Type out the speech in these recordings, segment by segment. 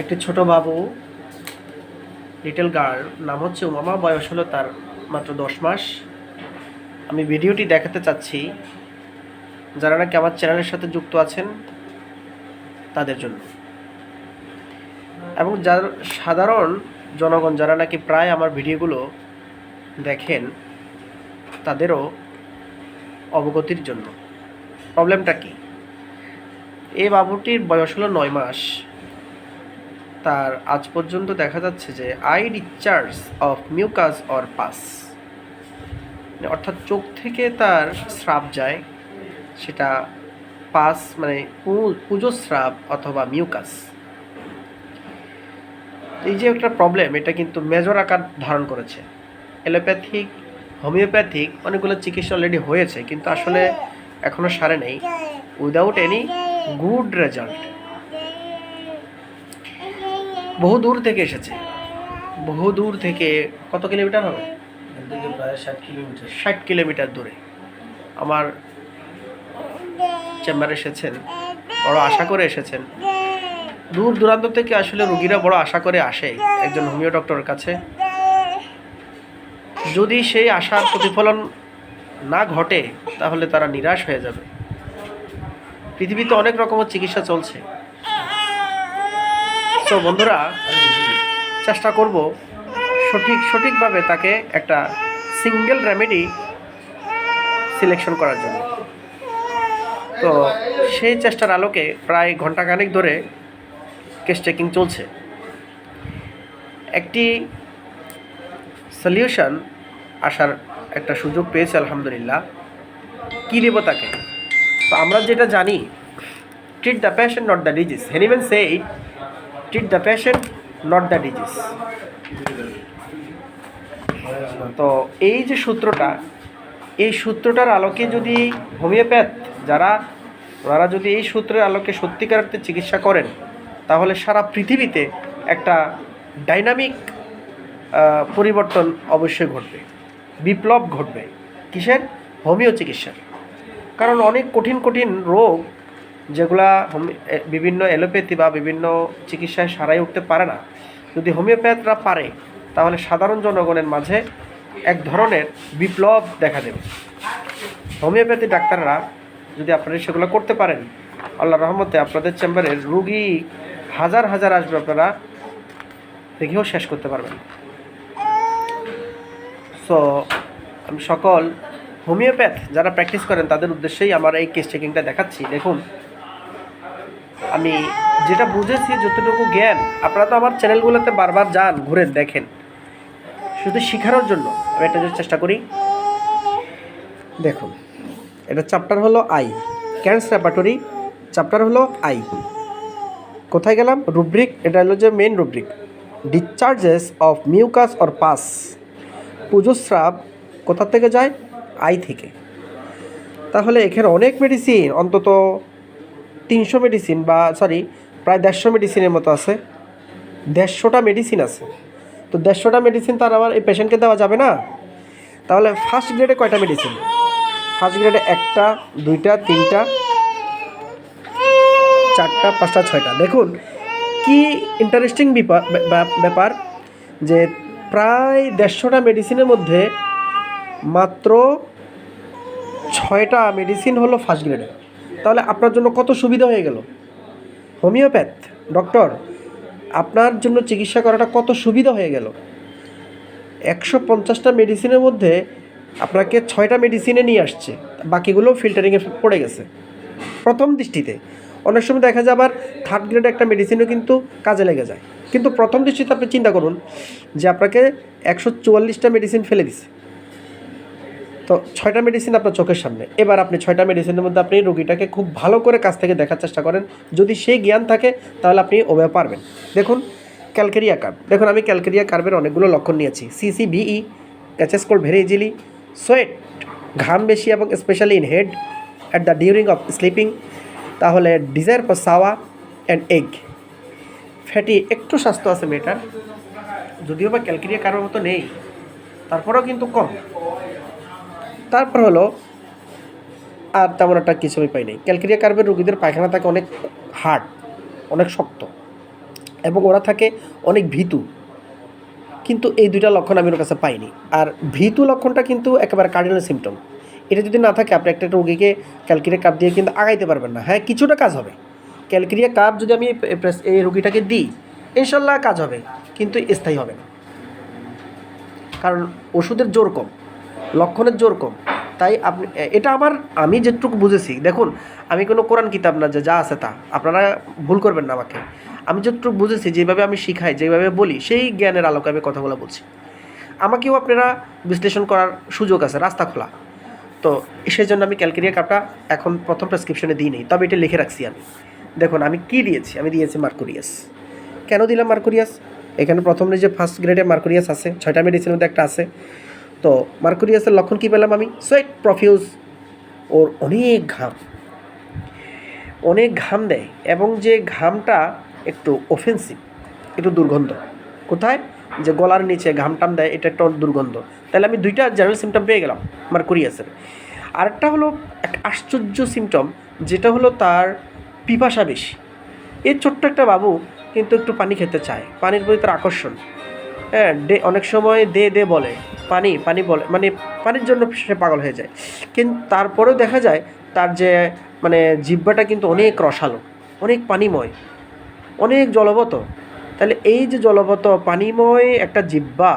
একটি ছোট বাবু, little girl, নাম হচ্ছে উমামা, বয়স হলো তার মাত্র দশ মাস। আমি ভিডিওটি দেখাতে চাচ্ছি, যারা নাকি আমার চ্যানেলের সাথে যুক্ত আছেন, তাদের জন্য। এবং যার সাধারণ জনগণ যারা নাকি প্রায় আমার ভিডিওগুলো দেখেন, তাদেরও অবগতির জন্য। প্রবলেমটা কি? এই বাবুটির বয়স হলো নয় মাস। তার আজ পর্যন্ত দেখা যাচ্ছে যে eye discharge of mucus or pus. অর্থাৎ চোখ থেকে তার স্রাব যায়, সেটা পাস মানে পুজো স্রাব অথবা মিউকাস। এই যে একটা প্রবলেম এটা কিন্তু মেজর আকার ধারণ করেছে। এলোপ্যাথিক হোমিওপ্যাথিক অনেকগুলো চিকিৎসা অলরেডি হয়েছে, কিন্তু আসলে এখনও সারে নেই। উইদাউট এনি গুড রেজাল্ট বহু দূর থেকে এসেছে। বহু দূর থেকে কত কিলোমিটার হবে? প্রায় ষাট কিলোমিটার। ষাট কিলোমিটার দূরে। আমার চেম্বারে এসেছেন। বড় আশা করে এসেছেন। দূর দূরান্ত থেকে আসলে রুগীরা বড় আশা করে আসে একজন হোমিও ডক্টরের কাছে। যদি সেই আশার প্রতিফলন না ঘটে তাহলে তারা নিরাশ হয়ে যাবে। পৃথিবীতে অনেক রকমের চিকিৎসা চলছে। তো বন্ধুরা, চেষ্টা করব সঠিক, সঠিকভাবে তাকে একটা সিঙ্গেল রেমেডি সিলেকশন করার জন্য। তো সেই চেষ্টার আলোকে প্রায় ঘন্টাখানেক ধরে কেস চেকিং চলছে। একটি সলিউশন আসার একটা সুযোগ পেয়েছে, আলহামদুলিল্লাহ। কী দেবো তাকে? তো আমরা যেটা জানি treat the patient not the disease Hahnemann say treat the patient not the disease তো এই যে সূত্রটা, এই সূত্রটার আলোকে যদি হোমিওপ্যাথ, যারা, ওনারা যদি এই সূত্রের আলোকে সত্যিকার অর্থে চিকিৎসা করেন, তাহলে সারা পৃথিবীতে একটা ডাইনামিক পরিবর্তন অবশ্যই ঘটবে। বিপ্লব ঘটবে। কিসের? হোমিও চিকিৎসার। কারণ অনেক কঠিন কঠিন রোগ যেগুলা বিভিন্ন এলোপ্যাথি বা বিভিন্ন চিকিৎসায় সারাই উঠতে পারে না। যদি হোমিওপ্যাথরা পারে, তাহলে সাধারণ জনগণের মাঝে এক ধরনের বিপ্লব দেখা দেবে। হোমিওপ্যাথি ডাক্তাররা যদি আপনারা সেগুলো করতে পারেন আল্লাহ রহমতে আপনাদের চেম্বারের রুগী হাজার হাজার আসবে, আপনারা দেখেও শেষ করতে পারবেন। সো আমি সকল হোমিওপ্যাথ যারা প্র্যাকটিস করেন, তাদের উদ্দেশ্যেই আমার এই কেস চেকিংটা দেখাচ্ছি। দেখুন আমি যেটা বুঝেছি, যতটুকু জ্ঞান, আপনারা তো আমার চ্যানেলগুলোতে বারবার যান ঘুরেন দেখেন। শুধু শেখানোর জন্য আমি একটা যদি চেষ্টা করি। দেখুন, এটা চ্যাপ্টার হলো আই ক্যান্স রেপাটরি চ্যাপ্টার হলো আই কোথায় গেলাম? রুব্রিক এটা হলো যে main rubric discharges of mucus or pus পুজোস্রাব কোথা থেকে যায়? আই থেকে। তাহলে এখানে অনেক মেডিসিন অন্তত তিনশো মেডিসিন বা সরি প্রায় দেড়শো মেডিসিনের মতো আছে। দেড়শোটা মেডিসিন আছে। তো দেড়শোটা মেডিসিন তার আবার এই পেশেন্টকে দেওয়া যাবে না? তাহলে ফার্স্ট গ্রেডে কয়টা মেডিসিন ফার্স্ট গ্রেডে একটা, দুইটা, তিনটা, চারটা, পাঁচটা, ছয়টা। দেখুন, কি ইন্টারেস্টিং ব্যাপার যে প্রায় দেড়শোটা মেডিসিনের মধ্যে মাত্র ছয়টা মেডিসিন হলো ফার্স্ট গ্রেডে তাহলে আপনার জন্য কত সুবিধা হয়ে গেল? হোমিওপ্যাথ, ডক্টর, আপনার জন্য চিকিৎসা করাটা কত সুবিধা হয়ে গেল? একশো পঞ্চাশটা মেডিসিনের মধ্যে আপনাকে ছয়টা মেডিসিনে নিয়ে আসছে, বাকিগুলো ফিল্টারিংয়ে পড়ে গেছে। প্রথম দৃষ্টিতে, অনেক সময় দেখা যায় আবার থার্ড গ্রেড একটা মেডিসিনও কিন্তু কাজে লেগে যায়। কিন্তু প্রথম দৃষ্টিতে আপনি চিন্তা করুন যে আপনাকে একশো চুয়াল্লিশটা মেডিসিন ফেলে দিছে। তো ছয়টা মেডিসিন আপনার চোখের সামনে। এবার আপনি ছয়টা মেডিসিনের মধ্যে আপনি রোগীটাকে খুব ভালো করে কাছ থেকে দেখার চেষ্টা করেন। যদি সেই জ্ঞান থাকে, তাহলে আপনি ওভাবে পারবেন। দেখুন ক্যালকেরিয়া কার্ভ দেখুন, আমি ক্যালকেরিয়া কার্ভের অনেকগুলো লক্ষণ নিয়েছি। সিসিবিই catches cold very easily sweat ঘাম বেশি এবং specially in head at the during of sleeping তাহলে desire for sour and egg fatty একটু স্বাস্থ্য আছে মেয়েটার। যদিও বা ক্যালকেরিয়া কার্ভের মতো নেই, তারপরেও কিন্তু কম। তারপর হলো আর তেমন একটা কিছু আমি পাই নাই ক্যালকেরিয়া কার্ভের রুগীদের পায়খানা থাকে অনেক হার্ড অনেক শক্ত এবং ওরা থাকে অনেক ভীতু। কিন্তু এই দুইটা লক্ষণ আমি ওর কাছে পাইনি। আর ভীতু লক্ষণটা কিন্তু একেবারে কার্ডিনাল সিমটম এটা যদি না থাকে, আপনি একটা রোগীকে ক্যালকেরিয়া কাপ দিয়ে কিন্তু আগাইতে পারবেন না। হ্যাঁ কিছুটা কাজ হবে। ক্যালকেরিয়া কাপ যদি আমি এই রোগীটাকে দিই, ইনশাল্লাহ কাজ হবে, কিন্তু স্থায়ী হবে না। কারণ ওষুধের জোর কম। লক্ষণের জোর কম। তাই আপনি এটা আমার, আমি যেটুকু বুঝেছি। দেখুন, আমি কোনো কোরআন কিতাব না, যে, যা আছে তা। আপনারা ভুল করবেন না আমাকে। আমি যতটুকু বুঝেছি, যেভাবে আমি শিখাই, যেভাবে বলি, সেই জ্ঞানের আলোকে আমি কথাগুলো বলছি। আমাকেও আপনারা বিশ্লেষণ করার সুযোগ আছে, রাস্তা খোলা। তো সেই জন্য আমি ক্যালকেরিয়া কাপটা এখন প্রথম প্রেসক্রিপশনে দিই নেই, তবে এটা লিখে রাখছি আমি। দেখুন, আমি কি দিয়েছি? আমি দিয়েছি মার্কুরিয়াস। কেন দিলাম মার্কুরিয়াস? এখানে প্রথম যে ফার্স্ট গ্রেডে মার্কুরিয়াস আছে, ছয়টা মেডিসিনের মধ্যে একটা আছে। তো মার্কুরিয়াসের লক্ষণ কী পেলাম আমি? সোয়েট প্রফিউজ ওর অনেক ঘাম। অনেক ঘাম দেয় এবং যে ঘামটা একটু অফেন্সিভ একটু দুর্গন্ধ। কোথায়? যে গলার নিচে ঘাম টাম দেয়, এটা একটা দুর্গন্ধ। তাহলে আমি দুইটা জেনারেল সিমটম পেয়ে গেলাম মার্কুরিয়াসের। আরেকটা হলো এক আশ্চর্য সিমটম যেটা হলো তার পিপাসা বেশি। এই ছোট্ট একটা বাবু কিন্তু একটু পানি খেতে চায়। পানির প্রতি তার আকর্ষণ। হ্যাঁ ডে অনেক সময় দে দে বলে। পানি পানি বলে মানে পানির জন্য সে পাগল হয়ে যায়। কিন্তু তারপরেও দেখা যায় তার যে মানে জিব্বাটা কিন্তু অনেক রসালো, অনেক পানিময়, অনেক জলবত তাহলে এই যে জলবত পানিময় একটা জিব্বা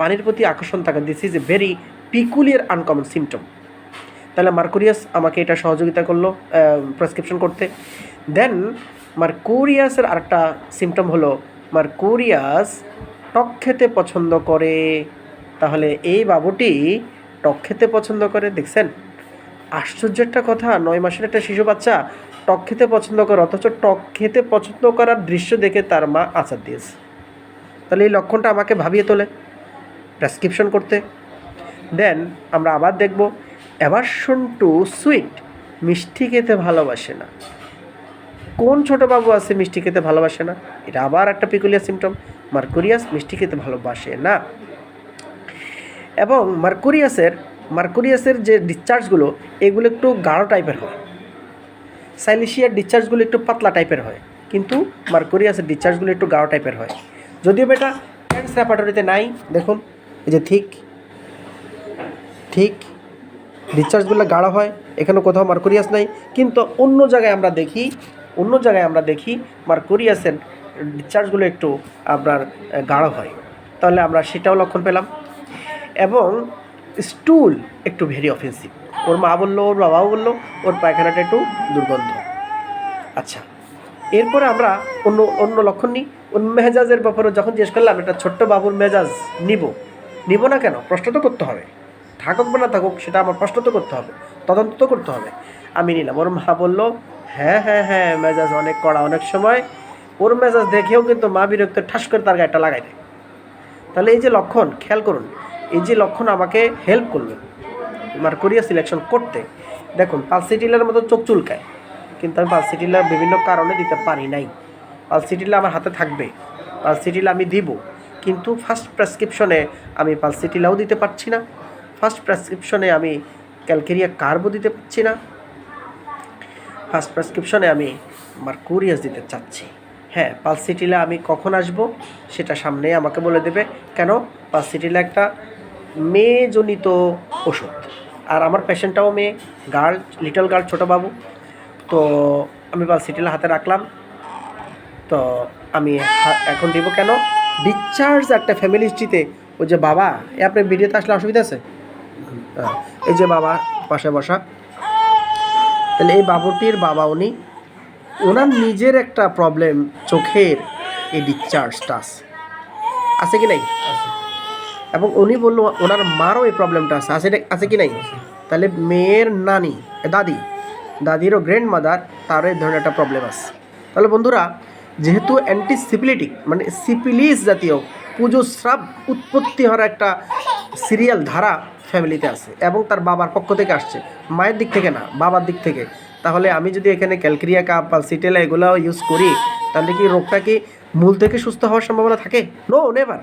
পানির প্রতি আকর্ষণ থাকা this is a very peculiar uncommon symptom তাহলে মার্কুরিয়াস আমাকে এটা সহযোগিতা করল প্রেসক্রিপশন করতে। দেন মার্কুরিয়াসের আরেকটা সিমটম হলো, মার্কুরিয়াস টক খেতে পছন্দ করে। তাহলে এই বাবুটি টক খেতে পছন্দ করে, দেখছেন? আশ্চর্য একটা কথা, নয় মাসের একটা শিশু বাচ্চা টক খেতে পছন্দ করে, অথচ টক খেতে পছন্দ করার দৃশ্য দেখে তার মা আচার দিয়েছে। তাহলে এই লক্ষণটা আমাকে ভাবিয়ে তোলে প্রেসক্রিপশন করতে। দেন আমরা আবার দেখব অ্যাভারশন টু সুইট মিষ্টি খেতে ভালোবাসে না। কোন ছোট বাবু আছে মিষ্টি খেতে ভালোবাসে না? এটা আবার একটা পিকুলিয়ার সিমটম মার্কুরিয়াস মিষ্টি খেতে ভালোবাসে না। এবং মার্কুরিয়াসের মার্কুরিয়াসের যে ডিসচার্জগুলো এগুলো একটু গাঢ় টাইপের হয়। সাইলিশিয়ার ডিসচার্জগুলো একটু পাতলা টাইপের হয়, কিন্তু মার্কুরিয়াসের ডিসচার্জগুলো একটু গাঢ় টাইপের হয়। যদিও এটা ট্যান্স র্যাপাটরিতে নাই, দেখুন, এই যে ঠিক ঠিক ডিসচার্জগুলো গাঢ় হয় এখানে কোথাও মার্কুরিয়াস নাই, কিন্তু অন্য জায়গায় আমরা দেখি, অন্য জায়গায় আমরা দেখি মার্কুরিয়াসের ডিসচার্জগুলো একটু আপনার গাঢ় হয়। তাহলে আমরা সেটাও লক্ষণ পেলাম। এবং স্টুল একটু ভেরি অফেন্সিভ ওর মা বলল, ওর বাবাও বলল, ওর পায়খানাটা একটু দুর্গন্ধ। আচ্ছা এরপরে আমরা অন্য অন্য লক্ষণ নিই। অন্য মেজাজের ব্যাপারে যখন জিজ্ঞেস করলাম একটা ছোট্ট বাবুর মেজাজ নিব? নিব না কেন? প্রশ্ন তো করতে হবে। থাকুক বা না থাকুক, সেটা আমার প্রশ্ন তো করতে হবে। তদন্ত তো করতে হবে। আমি নিলাম। ওর মা বলল হ্যাঁ হ্যাঁ হ্যাঁ মেজাজ অনেক কড়া অনেক সময়। ওর মেজাজ দেখেও কিন্তু মা বিরক্ত, ঠাস করে তার গায়েটা লাগাই দেয়। তাহলে এই যে লক্ষণ, খেয়াল করুন এই যে লক্ষণ আমাকে হেল্প করল মার্কোরিয়া সিলেকশন করতে, দেখুন পালসিটিলার মতো চোখ চুলকায়, কিন্তু আমি পালসিটিলা বিভিন্ন কারণে দিতে পারি নাই। পালসিটিলা আমার হাতে থাকবে পালসিটিলা আমি দিব, কিন্তু ফার্স্ট প্রেসক্রিপশনে আমি পালসিটিলাও দিতে পারছি না ফার্স্ট প্রেসক্রিপশনে আমি ক্যালকেরিয়া কার্বও দিতে পারছি না ফার্স্ট প্রেসক্রিপশনে আমি মার্কুরিয়াস দিতে চাচ্ছি। হ্যাঁ পালসিটিলা আমি কখন আসব, সেটা সামনে আমাকে বলে দেবে, কেন? পালসিটিলা একটা মেয়েজনিত ওষুধ। আর আমার পেশেন্টটাও মেয়ে গার্ল লিটল গার্ল ছোটো বাবু। তো আমি পালসিটিলা হাতে রাখলাম। তো আমি এখন দিব কেন? ডিসচার্জ একটা ফ্যামিলি হিস্ট্রিতে ওই যে বাবা এ আপনার ভিডিওতে আসলে অসুবিধা আছে? এই যে বাবা পাশে বসা। তাহলে এই বাবুটির বাবা উনি, ওনার নিজের একটা প্রবলেম চোখের এই ডিসচার্জটা আছে। কি নাই? এবং উনি বলল, ওনার মারও এই প্রবলেমটা আছে। আছে আছে কি নাই? তাহলে মেয়ের নানি দাদি, দাদিরও গ্র্যান্ড মাদার তারও এই ধরনের একটা প্রবলেম আছে। তাহলে বন্ধুরা, যেহেতু অ্যান্টিসিপিলিটিক মানে সিপিলিস জাতীয় পুজো স্রাব উৎপত্তি হওয়ার একটা সিরিয়াল ধারা ফ্যামিলিতে আছে এবং তার বাবার পক্ষ থেকে আসছে। মায়ের দিক থেকে না, বাবার দিক থেকে। তাহলে আমি যদি এখানে ক্যালকেরিয়া কাপ বা সিটেলা এগুলো ইউজ করি, তাহলে কি রোগটা কি মূল থেকে সুস্থ হওয়ার সম্ভাবনা থাকে? নো নেভার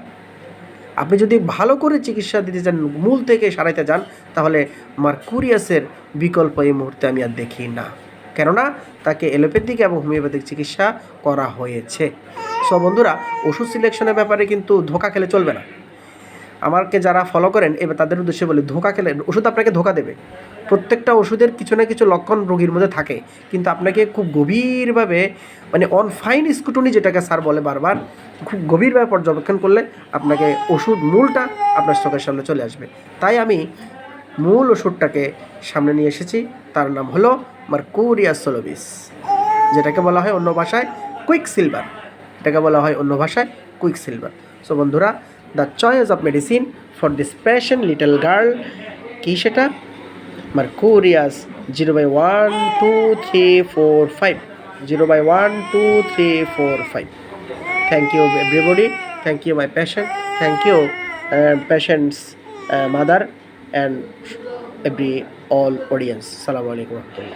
আপনি যদি ভালো করে চিকিৎসা দিতে চান, মূল থেকে সারাইতে যান, তাহলে মার্কুরিয়াসের বিকল্প এই মুহূর্তে আমি আর দেখি না। কেননা, তাকে এলোপ্যাথিক এবং হোমিওপ্যাথিক চিকিৎসা করা হয়েছে। সব বন্ধুরা, ওষুধ সিলেকশনের ব্যাপারে কিন্তু ধোকা খেলে চলবে না। আমাকে যারা ফলো করেন, এবার তাদের উদ্দেশ্যে বলি, ধোকা খেলে ওষুধ আপনাকে ধোকা দেবে। প্রত্যেকটা ওষুধের কিছু না কিছু লক্ষণ রোগীর মধ্যে থাকে। কিন্তু আপনাকে খুব গভীরভাবে মানে অন ফাইন স্কুটনি যেটাকে স্যার বলে বারবার, খুব গভীরভাবে পর্যবেক্ষণ করলে আপনাকে ওষুধ মূলটা আপনার চোখের সামনে চলে আসবে। তাই আমি মূল ওষুধটাকে সামনে নিয়ে এসেছি। তার নাম হলো মার্কুরিয়া সোলোবিস, যেটাকে বলা হয় অন্য ভাষায় কুইক সিলভার এটাকে বলা হয় অন্য ভাষায় কুইক সিলভার সো বন্ধুরা the choice of medicine for this patient little girl কী সেটা? Mercurius zero by one two three four five zero by one two three four five thank you everybody thank you my patient thank you patients mother and every all audience সালামু আলাইকুম রহমতুল্লাহ